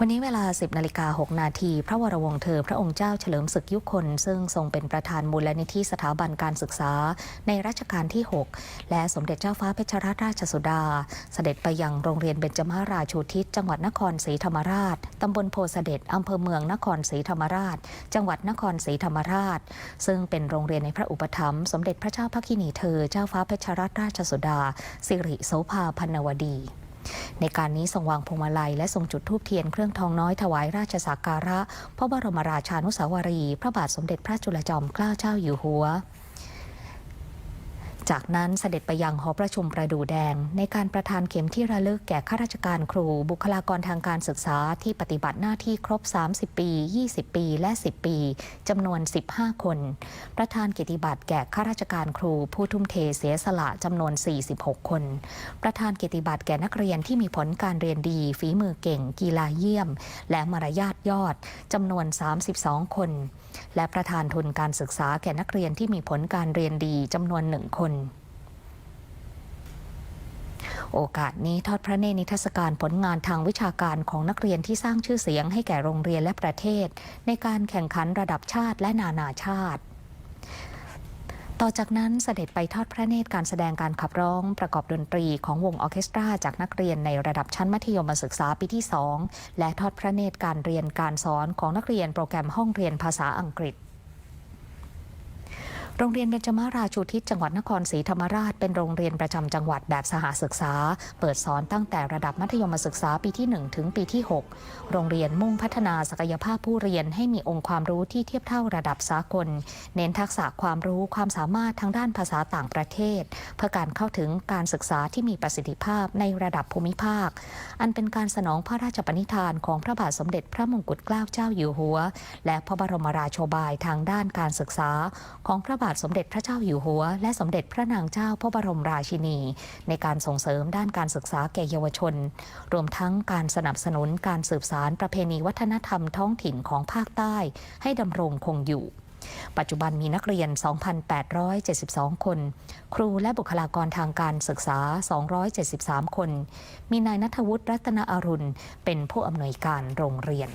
วันนี้เวลา 10นาฬิกา6นาที พระวรวงศ์เธอ พระองค์เจ้าเฉลิมศึกยุคน ซึ่งทรงเป็นประธานมูลนิธิสถาบันการศึกษา ในรัชกาลที่ 6 และสมเด็จเจ้าฟ้าเพชรราชสุดา เสด็จไปยังโรงเรียนเบญจมาราชูทิศ จังหวัดนครศรีธรรมราช ตำบลโพเสด็จอำเภอเมืองนครศรีธรรมราช จังหวัดนครศรีธรรมราช ซึ่งเป็นโรงเรียนในพระอุปถัมภ์สมเด็จพระเจ้าพระกินีเธอ เจ้าฟ้าเพชรราชสุดา สิริโสภาพันนวดี ในการนี้ทรงวางพวงมาลัยและทรงจุดธูปเทียนเครื่องทองน้อยถวายราชสักการะ พระบรมราชานุสาวรี พระบาทสมเด็จพระจุลจอมเกล้าเจ้าอยู่หัว จากนั้นเสด็จไปยังหอประชุมประดูแดง ในการประทานเข็มที่ระลึกแก่ข้าราชการครู บุคลากรทางการศึกษาที่ปฏิบัติหน้าที่ครบ 30 ปี 20 ปี และ 10 ปีจำนวน 15 คน ประธานเกียรติบัตรแก่ข้าราชการครู ผู้ทุ่มเทเสียสละจำนวน 46 คน ประธานเกียรติบัตรแก่นักเรียนที่มีผลการเรียนดี ฝีมือเก่ง กีฬาเยี่ยม และมารยาทยอดจำนวน 32 คน และประธานทุนการศึกษาแก่นักเรียนที่มีผลการเรียนดีจำนวนหนึ่งคน โอกาสนี้ทอดพระเนตรนิทรรศการผลงานทางวิชาการของนักเรียนที่สร้างชื่อเสียงให้แก่โรงเรียนและประเทศ ในการแข่งขันระดับชาติและนานาชาติ ต่อจากนั้นเสด็จไปทอดพระเนตรการแสดงการขับร้องประกอบดนตรีของวงออเคสตราจากนักเรียนในระดับชั้นมัธยมศึกษาปีที่ 2 และทอดพระเนตรการเรียนการสอนของนักเรียนโปรแกรมห้องเรียนภาษาอังกฤษ โรงเรียนเบญจมาราชูทิศจังหวัดนครศรีธรรมราช เป็นโรงเรียนประจำจังหวัดแบบสหศึกษา เปิดสอนตั้งแต่ระดับมัธยมศึกษาปีที่ 1 ถึงปีที่ 6 โรงเรียนมุ่งพัฒนาศักยภาพผู้เรียนให้มีองค์ความรู้ที่เทียบเท่าระดับสากล เน้นทักษะความรู้ความสามารถทางด้านภาษาต่างประเทศ เพื่อการเข้าถึงการศึกษาที่มีประสิทธิภาพในระดับภูมิภาค อันเป็นการสนองพระราชปณิธานของพระบาทสมเด็จพระมงกุฎเกล้าเจ้าอยู่หัว และพระบรมราโชบายทางด้านการศึกษาของพระบาทสมเด็จพระเจ้าอยู่หัว และสมเด็จพระนางเจ้าพระบรมราชินี ในการส่งเสริมด้านการศึกษาแก่เยาวชน รวมทั้งการสนับสนุนการสืบสารประเพณีวัฒนธรรมท้องถิ่นของภาคใต้ ให้ดำรงคงอยู่ปัจจุบันมีนักเรียน 2,872 คน ครูและบุคลากรทางการศึกษา 273 คน มีนายนัทวุฒิรัตนอรุณ เป็นผู้อำนวยการโรงเรียน